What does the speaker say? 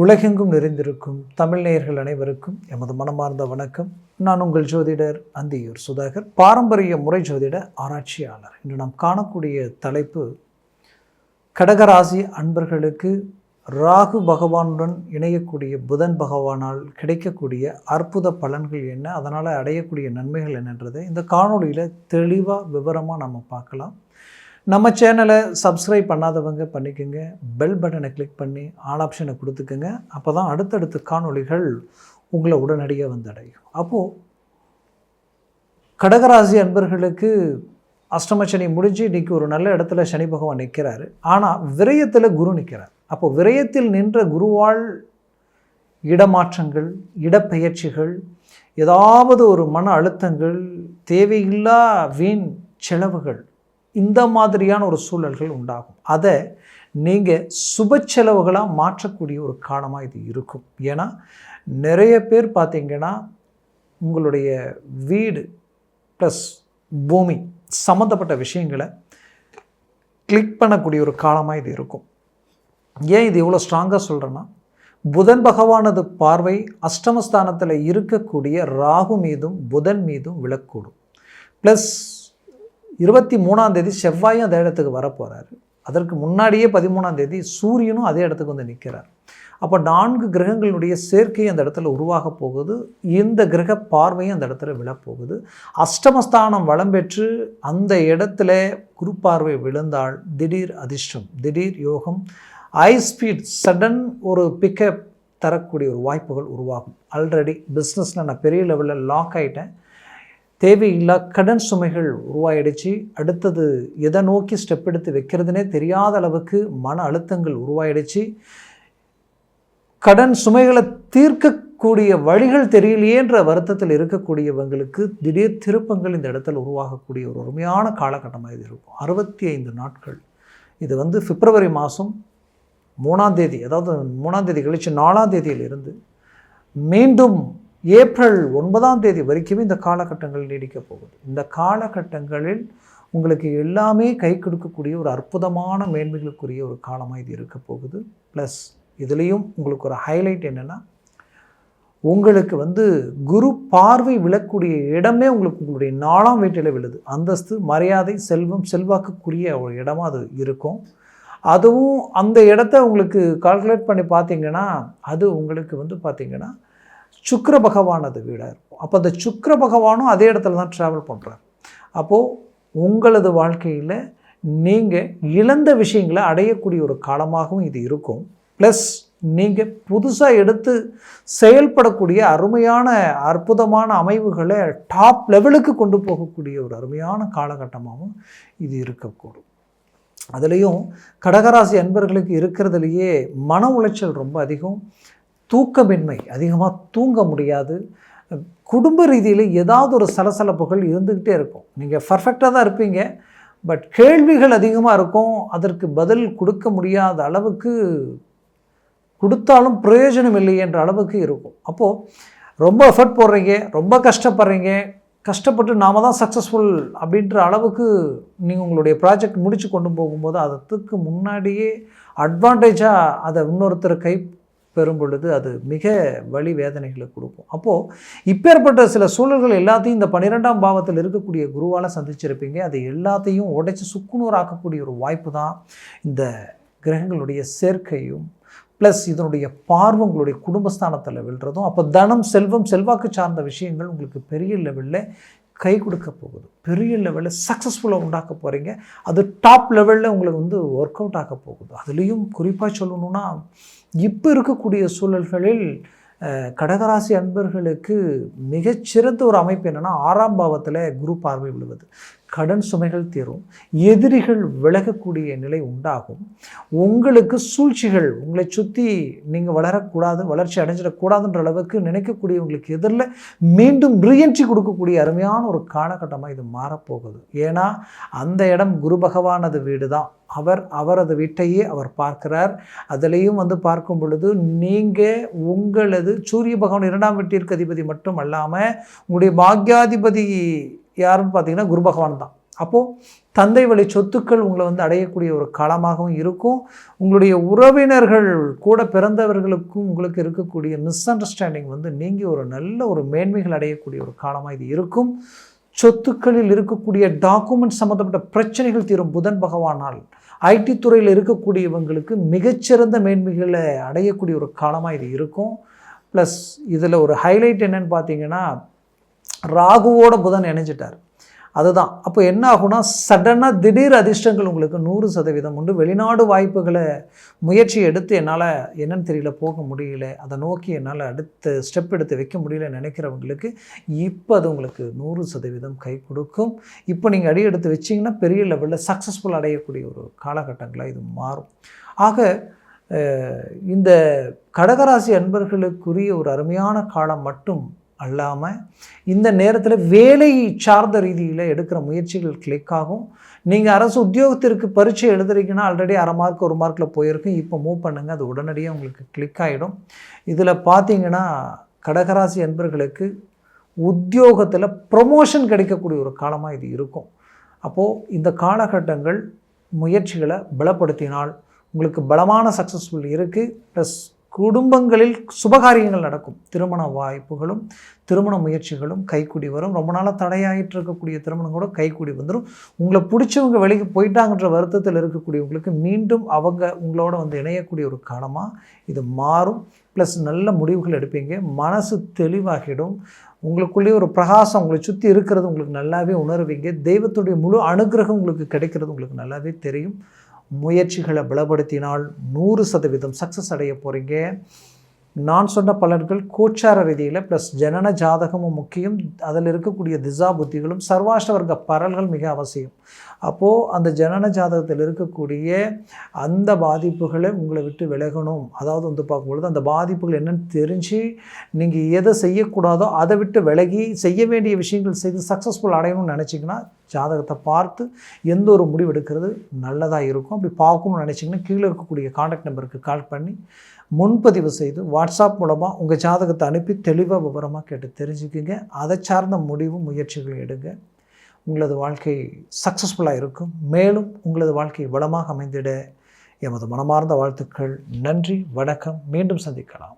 உலகெங்கும் நிறைந்திருக்கும் தமிழ் நேயர்கள் அனைவருக்கும் எமது மனமார்ந்த வணக்கம். நான் உங்கள் ஜோதிடர் அந்தியூர் சுதாகர் பாரம்பரிய முறை ஜோதிட ஆராய்ச்சியாளர். இன்று நாம் காணக்கூடிய தலைப்பு கடகராசி அன்பர்களுக்கு ராகு பகவானுடன் இணையக்கூடிய புதன் பகவானால் கிடைக்கக்கூடிய அற்புத பலன்கள் என்ன அதனால் அடையக்கூடிய நன்மைகள் என்னன்றதை இந்த காணொளியில் தெளிவாக விவரமாக நம்ம பார்க்கலாம். நம்ம சேனலை சப்ஸ்கிரைப் பண்ணாதவங்க பண்ணிக்கோங்க. பெல் பட்டனை கிளிக் பண்ணி ஆல் ஆப்ஷனை கொடுத்துக்கோங்க. அப்போ தான் அடுத்தடுத்த காணொளிகள் உங்களை உடனடியாக வந்தடையும். அப்போது கடகராசி அன்பர்களுக்கு அஷ்டம சனி முடிஞ்சு இன்றைக்கி ஒரு நல்ல இடத்துல சனி பகவான் நிற்கிறாரு ஆனால் விரயத்தில் குரு நிற்கிறார் அப்போ விரயத்தில் நின்ற குருவால் இடமாற்றங்கள் இடப்பெயர்ச்சிகள் ஏதாவது ஒரு மன அழுத்தங்கள் தேவையில்லா வீண் செலவுகள் இந்த மாதிரியான ஒரு சூழல்கள் உண்டாகும். அதை நீங்கள் சுப செலவுகளாக மாற்றக்கூடிய ஒரு காலமாக இது இருக்கும். ஏன்னா நிறைய பேர் பார்த்திங்கன்னா உங்களுடைய வீடு ப்ளஸ் பூமி சம்மந்தப்பட்ட விஷயங்களை கிளிக் பண்ணக்கூடிய ஒரு காலமாக இது இருக்கும். ஏன் இது இவ்வளோ ஸ்ட்ராங்காக சொல்கிறேன்னா புதன் பகவானது பார்வை அஷ்டமஸ்தானத்தில் இருக்கக்கூடிய ராகு மீதும் புதன் மீதும் விழக்கூடும். ப்ளஸ் இருபத்தி மூணாம் தேதி செவ்வாயும் அந்த இடத்துக்கு வரப்போகிறாரு அதற்கு முன்னாடியே பதிமூணாம் தேதி சூரியனும் அதே இடத்துக்கு வந்து நிற்கிறார் அப்போ நான்கு கிரகங்களுடைய சேர்க்கை அந்த இடத்துல உருவாக போகுது. இந்த கிரக பார்வையும் அந்த இடத்துல விழப்போகுது. அஷ்டமஸ்தானம் வளம் பெற்று அந்த இடத்துல குரு பார்வை விழுந்தால் திடீர் அதிர்ஷ்டம் திடீர் யோகம் ஹை ஸ்பீட் சடன் ஒரு பிக்கப் தரக்கூடிய ஒரு வாய்ப்புகள் உருவாகும். ஆல்ரெடி பிஸ்னஸில் நான் பெரிய லெவலில் லாக் ஆகிட்டேன் தேவையில்லா கடன் சுமைகள் உருவாயிடுச்சு. அடுத்தது எதை நோக்கி ஸ்டெப் எடுத்து வைக்கிறதுனே தெரியாத அளவுக்கு மன அழுத்தங்கள் உருவாயிடுச்சு. கடன் சுமைகளை தீர்க்கக்கூடிய வழிகள் தெரியலையேன்ற வருத்தத்தில் இருக்கக்கூடியவங்களுக்கு திடீர் திருப்பங்கள் இந்த இடத்துல உருவாகக்கூடிய ஒரு அருமையான காலகட்டமாக இது இருக்கும். அறுபத்தி ஐந்து நாட்கள். இது வந்து பிப்ரவரி மாதம் மூணாம் தேதி அதாவது மூணாம் தேதி கழித்து நாலாம் தேதியிலிருந்து மீண்டும் ஏப்ரல் ஒன்பதாம் தேதி வரைக்குமே இந்த காலகட்டங்கள் நீடிக்க போகுது. இந்த காலகட்டங்களில் உங்களுக்கு எல்லாமே கை கொடுக்கக்கூடிய ஒரு அற்புதமான மேன்மைகளுக்குரிய ஒரு காலமாக இது இருக்க போகுது. ப்ளஸ் இதுலேயும் உங்களுக்கு ஒரு ஹைலைட் என்னென்னா உங்களுக்கு வந்து குரு பார்வை விழக்கூடிய இடமே உங்களுக்கு உங்களுடைய நாலாம் வீட்டில் விழுது. அந்தஸ்து மரியாதை செல்வம் செல்வாக்குக்குரிய ஒரு இடமா அது இருக்கும். அதுவும் அந்த இடத்த உங்களுக்கு கால்குலேட் பண்ணி பார்த்தீங்கன்னா அது உங்களுக்கு வந்து பார்த்திங்கன்னா சுக்கர பகவானது வீடாக இருக்கும் அப்போ அந்த சுக்கர பகவானும் அதே இடத்துல தான் ட்ராவல் பண்ணுறார் அப்போது உங்களது வாழ்க்கையில் நீங்கள் இழந்த விஷயங்களை அடையக்கூடிய ஒரு காலமாகவும் இது இருக்கும். ப்ளஸ் நீங்கள் புதுசாக எடுத்து செயல்படக்கூடிய அருமையான அற்புதமான அமைவுகளை டாப் லெவலுக்கு கொண்டு போகக்கூடிய ஒரு அருமையான காலகட்டமாகவும் இது இருக்கக்கூடும். அதுலேயும் கடகராசி அன்பர்களுக்கு இருக்கிறதுலையே மன உளைச்சல் ரொம்ப அதிகம். தூக்கமின்மை அதிகமாக தூங்க முடியாது. குடும்ப ரீதியில் ஏதாவது ஒரு சலசலப்புகள் இருந்துக்கிட்டே இருக்கும். நீங்கள் பர்ஃபெக்டாக தான் இருப்பீங்க. பட் கேள்விகள் அதிகமாக இருக்கும். அதற்கு பதில் கொடுக்க முடியாத அளவுக்கு கொடுத்தாலும் பிரயோஜனம் இல்லை என்ற அளவுக்கு இருக்கும். அப்போது ரொம்ப எஃபர்ட் போடுறீங்க ரொம்ப கஷ்டப்படுறீங்க கஷ்டப்பட்டு நாம் தான் சக்ஸஸ்ஃபுல் அப்படின்ற அளவுக்கு நீங்கள் உங்களுடைய ப்ராஜெக்ட் முடித்து கொண்டு போகும்போது அதுக்கு முன்னாடியே அட்வான்டேஜாக அதை இன்னொருத்தர் கை பெறும் பொழுது அது மிக வழி வேதனைகளை கொடுக்கும். அப்போது இப்பேற்பட்ட சில சூழல்கள் எல்லாத்தையும் இந்த பன்னிரெண்டாம் பாவத்தில் இருக்கக்கூடிய குருவால் சந்திச்சிருப்பீங்க. அது எல்லாத்தையும் உடைச்சி சுக்குநூறாக்கக்கூடிய ஒரு வாய்ப்பு தான் இந்த கிரகங்களுடைய சேர்க்கையும் ப்ளஸ் இதனுடைய பார்வை உங்களுடைய குடும்பஸ்தானத்தில் விழுறதும் அப்போ தனம் செல்வம் செல்வாக்கு சார்ந்த விஷயங்கள் உங்களுக்கு பெரிய லெவலில் கை கொடுக்க போகுது. பெரிய லெவலில் சக்ஸஸ்ஃபுல்லாக உண்டாக்க போகிறீங்க அது டாப் லெவலில் உங்களுக்கு வந்து ஒர்க் அவுட் ஆக போகுது. அதுலேயும் குறிப்பாக சொல்லணுன்னா இப்போ இருக்கக்கூடிய சூழல்களில் கடகராசி அன்பர்களுக்கு மிகச்சிறந்த ஒரு அமைப்பு என்னென்னா ஆறாம் பாவத்தில் குரு பார்வை விழுவது. கடன் சுமைகள் தீரும் எதிரிகள் விலகக்கூடிய நிலை உண்டாகும். உங்களுக்கு சூழ்ச்சிகள் உங்களை சுற்றி நீங்கள் வளரக்கூடாது வளர்ச்சி அடைஞ்சிடக்கூடாதுன்ற அளவுக்கு நினைக்கக்கூடியவங்களுக்கு எதிரில் மீண்டும் ரீஎன்ட்ரி கொடுக்கக்கூடிய அருமையான ஒரு காலகட்டமாக இது மாறப்போகுது. ஏன்னா அந்த இடம் குரு பகவானது வீடு தான் அவர் அவரது வீட்டையே அவர் பார்க்கிறார். அதிலையும் வந்து பார்க்கும் பொழுது நீங்கள் உங்களது சூரிய பகவான் இரண்டாம் வீட்டிற்கு அதிபதி மட்டும் அல்லாமல் உங்களுடைய பாக்யாதிபதி யாருன்னு பார்த்தீங்கன்னா குரு பகவான் தான். அப்போது தந்தை வழி சொத்துக்கள் உங்களை வந்து அடையக்கூடிய ஒரு காலமாகவும் இருக்கும். உங்களுடைய உறவினர்கள் கூட பிறந்தவர்களுக்கும் உங்களுக்கு இருக்கக்கூடிய மிஸ் அண்டர்ஸ்டாண்டிங் வந்து நீங்கி ஒரு நல்ல ஒரு மேன்மைகள் அடையக்கூடிய ஒரு காலமாக இது இருக்கும். சொத்துக்களில் இருக்கக்கூடிய டாக்குமெண்ட் சம்மந்தப்பட்ட பிரச்சனைகள் தீரும் புதன் பகவானால். ஐடி துறையில் இருக்கக்கூடியவங்களுக்கு மிகச்சிறந்த மேன்மைகளை அடையக்கூடிய ஒரு காலமாக இது இருக்கும். ப்ளஸ் இதில் ஒரு ஹைலைட் என்னன்னு பார்த்தீங்கன்னா ராகுவோட புதன் இணைஞ்சிட்டார். அதுதான். அப்போ என்ன ஆகும்னா சடனாக திடீர் அதிர்ஷ்டங்கள் உங்களுக்கு நூறு சதவீதம் உண்டு. வெளிநாடு வாய்ப்புகளை முயற்சி எடுத்து என்னால் என்னன்னு தெரியல போக முடியல. அதை நோக்கி என்னால் அடுத்த ஸ்டெப் எடுத்து வைக்க முடியல நினைக்கிறவங்களுக்கு இப்போ அது உங்களுக்கு நூறு சதவீதம் கை கொடுக்கும். இப்போ நீங்கள் அடி எடுத்து வச்சிங்கன்னா பெரிய லெவலில் சக்ஸஸ்ஃபுல் அடையக்கூடிய ஒரு காலகட்டங்களாக இது மாறும். ஆக இந்த கடகராசி அன்பர்களுக்குரிய ஒரு அருமையான காலம் மட்டும் அல்லாமல் இந்த நேரத்தில் வேலை சார்ந்த ரீதியில் எடுக்கிற முயற்சிகள் கிளிக் ஆகும். நீங்கள் அரசு உத்தியோகத்திற்கு பரீட்சை எழுதுறீங்கன்னா ஆல்ரெடி அரை மார்க் ஒரு மார்க்கில் போயிருக்கும் இப்போ மூவ் பண்ணுங்கள் அது உடனடியாக உங்களுக்கு கிளிக் ஆகிடும் இதில் பார்த்தீங்கன்னா கடகராசி என்பர்களுக்கு உத்தியோகத்தில் ப்ரொமோஷன் கிடைக்கக்கூடிய ஒரு காலமாக இது இருக்கும். அப்போது இந்த காலகட்டங்கள் முயற்சிகளை பலப்படுத்தினால் உங்களுக்கு பலமான சக்ஸஸ்ஃபுல் இருக்குது ப்ளஸ் குடும்பங்களில் சுபகாரியங்கள் நடக்கும். திருமண வாய்ப்புகளும் திருமண முயற்சிகளும் கைக்கூடி வரும். ரொம்ப நாளாக தடையாகிட்டு இருக்கக்கூடிய திருமணம் கூட கைக்கூடி வந்துடும் உங்களை பிடிச்சவங்க வெளிக்கு போயிட்டாங்கன்ற வருத்தத்தில் இருக்கக்கூடியவங்களுக்கு மீண்டும் அவங்க உங்களோட வந்து இணையக்கூடிய ஒரு காலமாக இது மாறும். ப்ளஸ் நல்ல முடிவுகள் எடுப்பீங்க. மனசு தெளிவாகிடும். உங்களுக்குள்ளேயே ஒரு பிரகாசம் உங்களை சுற்றி இருக்கிறது உங்களுக்கு நல்லாவே உணர்வீங்க. தெய்வத்துடைய முழு அனுகிரகம் உங்களுக்கு கிடைக்கிறது உங்களுக்கு நல்லாவே தெரியும். முயற்சிகளை பலப்படுத்தினால் நூறு சதவீதம் சக்ஸஸ் அடைய போகிறீங்க நான் சொன்ன பலன்கள் கோச்சார ரீதியில் ப்ளஸ் ஜனன ஜாதகமும் முக்கியம். அதில் இருக்கக்கூடிய திசா புத்திகளும் சர்வாஷ்டவர்க்க பரல்கள் மிக அவசியம். அப்போது அந்த ஜனன ஜாதகத்தில் இருக்கக்கூடிய அந்த பாதிப்புகளை உங்களை விட்டு விலகணும். அதாவது வந்து பார்க்கும்பொழுது அந்த பாதிப்புகள் என்னென்னு தெரிஞ்சு நீங்கள் எதை செய்யக்கூடாதோ அதை விட்டு விலகி செய்ய வேண்டிய விஷயங்கள் செய்து சக்ஸஸ்ஃபுல் அடையணும்னு நினச்சிங்கன்னா ஜாதகத்தை பார்த்து எந்த ஒரு முடிவு எடுக்கிறது நல்லதாக இருக்கும். அப்படி பார்க்கணும்னு நினச்சிங்கன்னா கீழே இருக்கக்கூடிய காண்டாக்ட் நம்பருக்கு கால் பண்ணி முன்பதிவு செய்து வாட்ஸ்அப் மூலமாக உங்கள் ஜாதகத்தை அனுப்பி தெளிவாக விவரமாக கேட்டு தெரிஞ்சுக்கிங்க. அதை சார்ந்த முடிவு முயற்சிகள் எடுங்க. உங்களது வாழ்க்கை சக்ஸஸ்ஃபுல்லாக இருக்கும். மேலும் உங்களது வாழ்க்கை வளமாக அமைந்திட எமது மனமார்ந்த வாழ்த்துக்கள். நன்றி வணக்கம். மீண்டும் சந்திக்கலாம்.